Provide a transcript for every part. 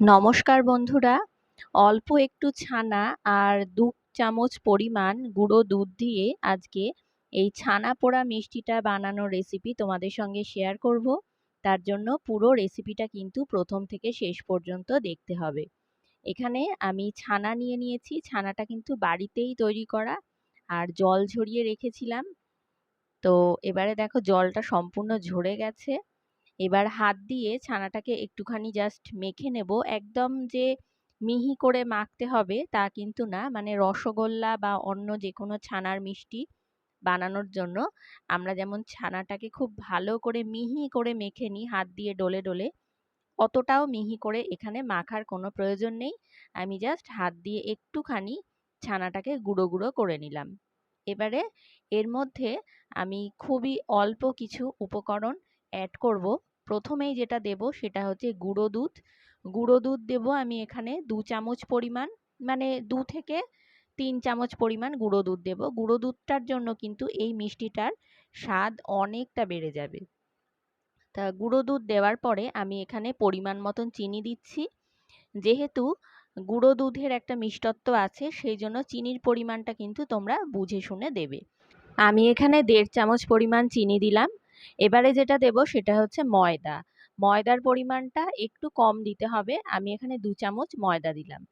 নমস্কার বন্ধুরা। অল্প একটু ছানা আর দু চামচ পরিমাণ গুঁড়ো দুধ দিয়ে আজকে এই ছানা পোড়া মিষ্টিটা বানানোর রেসিপি তোমাদের সঙ্গে শেয়ার করব। তার জন্য পুরো রেসিপিটা কিন্তু প্রথম থেকে শেষ পর্যন্ত দেখতে হবে। এখানে আমি ছানা নিয়ে নিয়েছি। ছানাটা কিন্তু বাড়িতেই তৈরি করা আর জল ঝরিয়ে রেখেছিলাম। তো এবারে দেখো জলটা সম্পূর্ণ ঝরে গেছে। এবার হাত দিয়ে ছানাটাকে একটুখানি জাস্ট মেখে নেব। একদম যে মিহি করে মাখতে হবে তা কিন্তু না। মানে রসগোল্লা বা অন্য যে কোনো ছানার মিষ্টি বানানোর জন্য আমরা যেমন ছানাটাকে খুব ভালো করে মিহি করে মেখে নিই হাত দিয়ে ডলে ডলে, অতটাও মিহি করে এখানে মাখার কোনো প্রয়োজন নেই। আমি জাস্ট হাত দিয়ে একটুখানি ছানাটাকে গুঁড়ো গুঁড়ো করে নিলাম। এবারে এর মধ্যে আমি খুবই অল্প কিছু উপকরণ অ্যাড করব। প্রথমেই যেটা দেব সেটা হচ্ছে গুঁড়ো দুধ। গুঁড়ো দুধ দেব আমি এখানে দু চামচ পরিমাণ মানে দু থেকে তিন চামচ পরিমাণ গুঁড়ো দুধ দেব। গুঁড়ো দুধটার জন্য কিন্তু এই মিষ্টিটার স্বাদ অনেকটা বেড়ে যাবে। তা গুঁড়ো দুধ দেওয়ার পরে আমি এখানে পরিমাণ মতন চিনি দিচ্ছি। যেহেতু গুঁড়ো দুধের একটা মিষ্টত্ব আছে, সেই জন্য চিনির পরিমাণটা কিন্তু তোমরা বুঝে শুনে দেবে। আমি এখানে দেড় চামচ পরিমাণ চিনি দিলাম। এবারে যেটা দেব সেটা হচ্ছে ময়দা। ময়দার পরিমাণটা একটু কম দিতে হবে। আমি এখানে দু চামচ ময়দা দিলাম।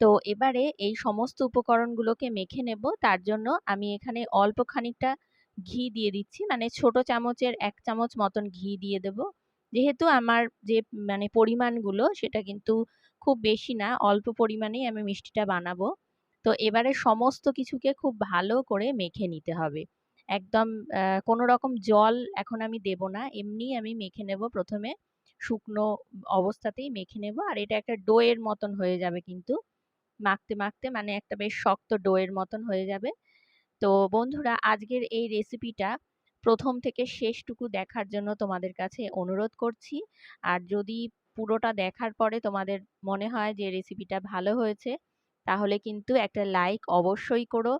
তো এবারে এই সমস্ত উপকরণগুলোকে মেখে নেব। তার জন্য আমি এখানে অল্প খানিকটা ঘি দিয়ে দিচ্ছি। মানে ছোট চামচের এক চামচ মতন ঘি দিয়ে দেব। যেহেতু আমার যে মানে পরিমাণগুলো সেটা কিন্তু খুব বেশি না, অল্প পরিমাণেই আমি মিষ্টিটা বানাবো। তো এবারে সমস্ত কিছুকে খুব ভালো করে মেখে নিতে হবে। একদম কোনো রকম জল এখন আমি দেব না। এমনি আমি মেখে নেব প্রথমে। শুকনো অবস্থাতেই মেখে নেব। আর এটা একটা ডোয়ের মতন হয়ে যাবে কিন্তু। মাখতে মাখতে মানে একটা বেশ শক্ত ডোয়ের মতন হয়ে যাবে। তো বন্ধুরা, আজকের এই রেসিপিটা প্রথম থেকে শেষটুকু দেখার জন্য তোমাদের কাছে অনুরোধ করছি। আর যদি পুরোটা দেখার পরে তোমাদের মনে হয় যে রেসিপিটা ভালো হয়েছে তাহলে কিন্তু একটা লাইক অবশ্যই করো।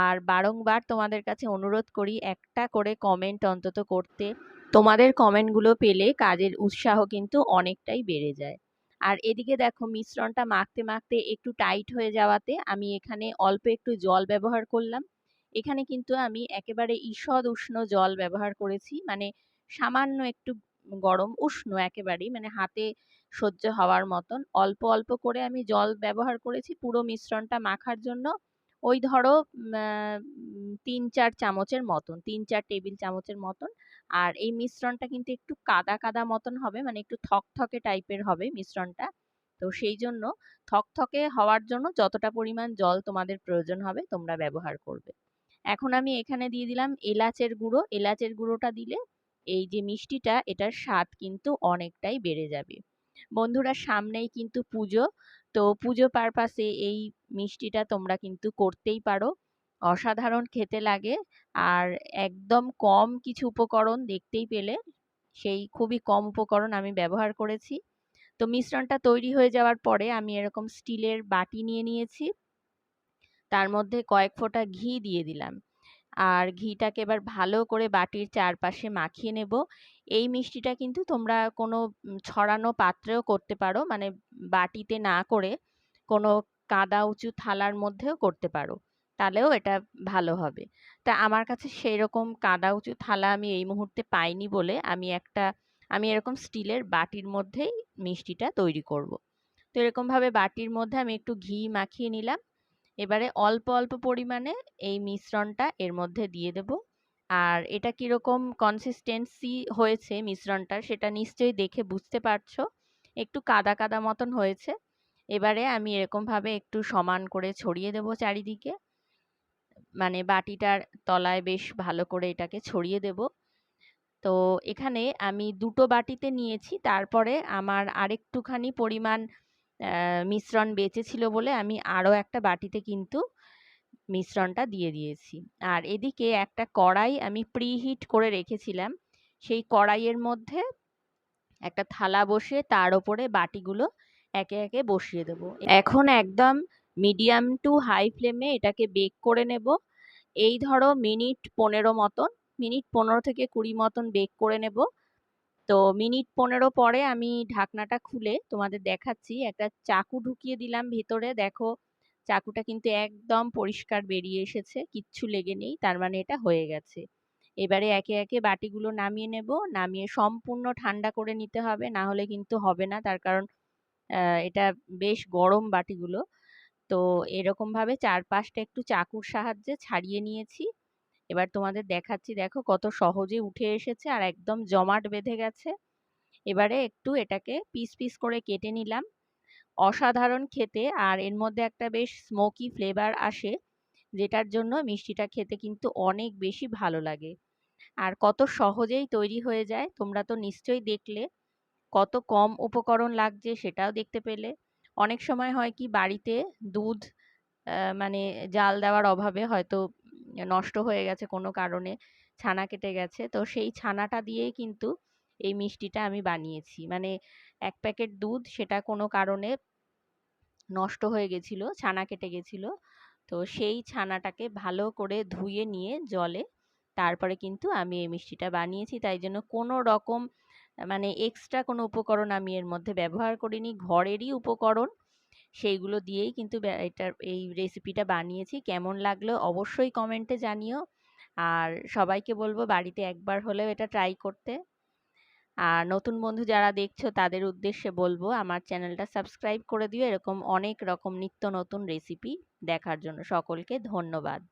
আর বারংবার তোমাদের কাছে অনুরোধ করি একটা করে কমেন্ট অন্তত করতে। তোমাদের কমেন্টগুলো পেলে কাজের উৎসাহ কিন্তু অনেকটাই বেড়ে যায়। আর এদিকে দেখো মিশ্রণটা মাখতে মাখতে একটু টাইট হয়ে যাওয়াতে আমি এখানে অল্প একটু জল ব্যবহার করলাম। এখানে কিন্তু আমি একেবারে ঈষদ উষ্ণ জল ব্যবহার করেছি। মানে সামান্য একটু গরম, উষ্ণ একেবারেই। মানে হাতে সহ্য হওয়ার মতন। অল্প অল্প করে আমি জল ব্যবহার করেছি পুরো মিশ্রণটা মাখার জন্য। ওই ধরো তিন, চার চামচের মতন, তিন, চার টেবিল চামচের মতন। আর এই মিশ্রণটা কিন্তু একটু কাদা কাদা মতন হবে মানে একটু থকথকে টাইপের হবে মিশ্রণটা। তো সেই জন্য থকথকে হওয়ার জন্য যতটা পরিমাণ জল তোমাদের প্রয়োজন হবে, তোমরা ব্যবহার করবে। এখন আমি এখানে দিয়ে দিলাম এলাচের গুঁড়ো। এলাচের গুঁড়োটা দিলে এই যে মিষ্টিটা, এটার স্বাদ কিন্তু অনেকটাই বেড়ে যাবে। বন্ধুরা সামনেই কিন্তু পুজো। তো পুজো পারপাসে এই মিষ্টিটা তোমরা কিন্তু করতেই পারো। অসাধারণ খেতে লাগে আর একদম কম কিছু উপকরণ দেখতেই পেলে। সেই খুবই কম উপকরণ আমি ব্যবহার করেছি। তো মিশ্রণটা তৈরি হয়ে যাওয়ার পরে আমি এরকম স্টিলের বাটি নিয়ে নিয়েছি। তার মধ্যে কয়েক ফোঁটা ঘি দিয়ে দিলাম। আর ঘিটাকে এবার ভালো করে বাটির চারপাশে মাখিয়ে নেব। এই মিষ্টিটা কিন্তু তোমরা কোনো ছড়ানো পাত্রেও করতে পারো মানে বাটিতে না করে কোনো কাদা উঁচু থালার মধ্যেও করতে পারো, তাহলেও এটা ভালো হবে। তা আমার কাছে সেই রকম কাদা উঁচু থালা আমি এই মুহূর্তে পাইনি বলে আমি একটা, আমি এরকম স্টিলের বাটির মধ্যেই মিষ্টিটা তৈরি করব। তো এরকমভাবে বাটির মধ্যে আমি একটু ঘি মাখিয়ে নিলাম। এবারে অল্প অল্প পরিমাণে এই মিশ্রণটা এর মধ্যে দিয়ে দেব। আর এটা কীরকম কনসিস্টেন্সি হয়েছে মিশ্রণটা সেটা নিশ্চয়ই দেখে বুঝতে পারছ। একটু কাদা কাদা মতন হয়েছে। এবারে আমি এরকমভাবে একটু সমান করে ছড়িয়ে দেব চারিদিকে। মানে বাটিটার তলায় বেশ ভালো করে এটাকে ছড়িয়ে দেব। তো এখানে আমি দুটো বাটিতে নিয়েছি। তারপরে আমার আরেকটুখানি পরিমাণ মিশ্রণ বেঁচে বলে আমি আরও একটা বাটিতে কিন্তু মিশ্রণটা দিয়ে দিয়েছি। আর এদিকে একটা কড়াই আমি প্রিহিট করে রেখেছিলাম। সেই কড়াইয়ের মধ্যে একটা থালা বসিয়ে তার ওপরে বাটিগুলো একে একে বসিয়ে দেবো। এখন একদম মিডিয়াম টু হাই ফ্লেমে এটাকে বেক করে নেব। এই ধরো মিনিট পনেরো মতন, মিনিট পনেরো থেকে কুড়ি মতন বেক করে নেব। তো মিনিট পনেরো পরে আমি ঢাকনাটা খুলে তোমাদের দেখাচ্ছি, একটা চাকু ঢুকিয়ে দিলাম ভেতরে। দেখো, চাকুটা কিন্তু একদম পরিষ্কার বেরিয়ে এসেছে, কিচ্ছু লেগে নেই, তার মানে এটা হয়ে গেছে। এবারে একে একে বাটিগুলো নামিয়ে নেব, নামিয়ে সম্পূর্ণ ঠান্ডা করে নিতে হবে, না হলে কিন্তু হবে না, তার কারণ এটা বেশ গরম বাটিগুলো। তো এরকম ভাবে চারপাশটা একটু চাকুর সাহায্যে ছাড়িয়ে নিয়েছি। এবার তোমাদের দেখাচ্ছি, দেখো কত সহজে উঠে এসেছে আর একদম জমাট বেঁধে গেছে। এবারে একটু এটাকে পিস পিস করে কেটে নিলাম। অসাধারণ খেতে আর এর মধ্যে একটা বেশ স্মোকি ফ্লেভার আসে, যেটার জন্য মিষ্টিটা খেতে কিন্তু অনেক বেশি ভালো লাগে। আর কত সহজেই তৈরি হয়ে যায়, তোমরা তো নিশ্চয়ই দেখলে। কত কম উপকরণ লাগছে সেটাও দেখতে পেলে। অনেক সময় হয় কি, বাড়িতে দুধ মানে জাল দেওয়ার অভাবে হয়তো নষ্ট হয়ে গেছে কোনো কারণে, ছানা কেটে গেছে। তো সেই ছানাটা দিয়েই কিন্তু এই মিষ্টিটা আমি বানিয়েছি। মানে এক প্যাকেট দুধ সেটা কোনো কারণে নষ্ট হয়ে গেছিল, ছানা কেটে গেছিল। তো সেই ছানাটাকে ভালো করে ধুয়ে নিয়ে জলে তারপরে কিন্তু আমি এই মিষ্টিটা বানিয়েছি। তাই জন্য কোনো রকম মানে এক্সট্রা কোনো উপকরণ আমি এর মধ্যে ব্যবহার করিনি। ঘরেরই উপকরণ সেইগুলো দিয়েই কিন্তু এটার, এই রেসিপিটা বানিয়েছি। কেমন লাগল অবশ্যই কমেন্টে জানিও। আর সবাইকে বলব বাড়িতে একবার হলেও এটা ট্রাই করতে। আর নতুন বন্ধু যারা দেখছ তাদের উদ্দেশ্যে বলব আমার চ্যানেলটা সাবস্ক্রাইব করে দিও। এরকম অনেক রকম নিত্য নতুন রেসিপি দেখার জন্য। সকলকে ধন্যবাদ।